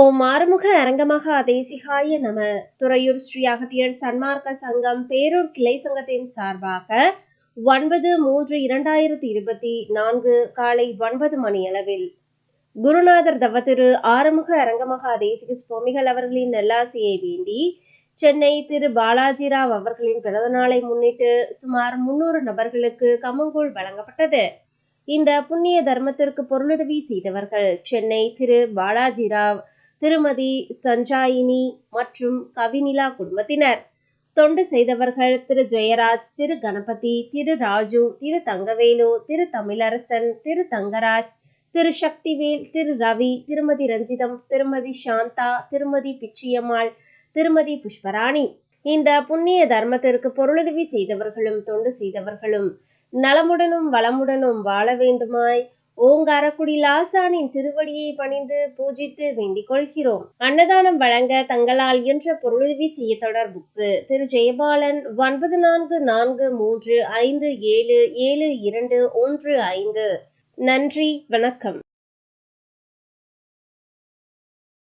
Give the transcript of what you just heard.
ஓம் ஆறுமுக அரங்கமகா தேசிகாய நம துறையூர் ஸ்ரீ அகத்தியர் சன்மார்க்க சங்கம் பேரூர் கிளை சங்கத்தின் சார்பாக ஒன்பது மூன்று இரண்டாயிரத்தி இருபத்தி நான்கு காலை ஒன்பது மணி அளவில் குருநாதர் தவத்திரு ஆறுமுக அரங்கமகா தேசிக சுவாமிகள் அவர்களின் நல்லாசியை வேண்டி சென்னை திரு பாலாஜிராவ் அவர்களின் பிறந்த நாளை முன்னிட்டு சுமார் முன்னூறு நபர்களுக்கு கம்மங்கூழ் வழங்கப்பட்டது. இந்த புண்ணிய தர்மத்திற்கு பொருளுதவி செய்தவர்கள் சென்னை திரு பாலாஜிராவ் திருமதி சஞ்சாயினி மற்றும் கவினிலா குடும்பத்தினர். தொண்டு செய்தவர்கள் திரு ஜெயராஜ் திரு கணபதி திரு ராஜு திரு தங்கவேலு திரு தமிழரசன் திரு தங்கராஜ் திரு சக்திவேல் திரு ரவி திருமதி ரஞ்சிதம் திருமதி சாந்தா திருமதி பிச்சியம்மாள் திருமதி புஷ்பராணி. இந்த புண்ணிய தர்மத்திற்கு பொருளுதவி செய்தவர்களும் தொண்டு செய்தவர்களும் நலமுடனும் வளமுடனும் வாழ வேண்டுமாய் ஓங்காரக்குடி லாசானின் திருவடியை பணிந்து பூஜித்து வேண்டிக் கொள்கிறோம். அன்னதானம் வழங்க தங்களால் என்ற பொருளுதவி செய்ய தொடர்புக்கு திரு. ஜெயபாலன் ஒன்பது நான்கு நான்கு மூன்று ஐந்து ஏழு ஏழு இரண்டு ஒன்று ஐந்து. நன்றி வணக்கம்.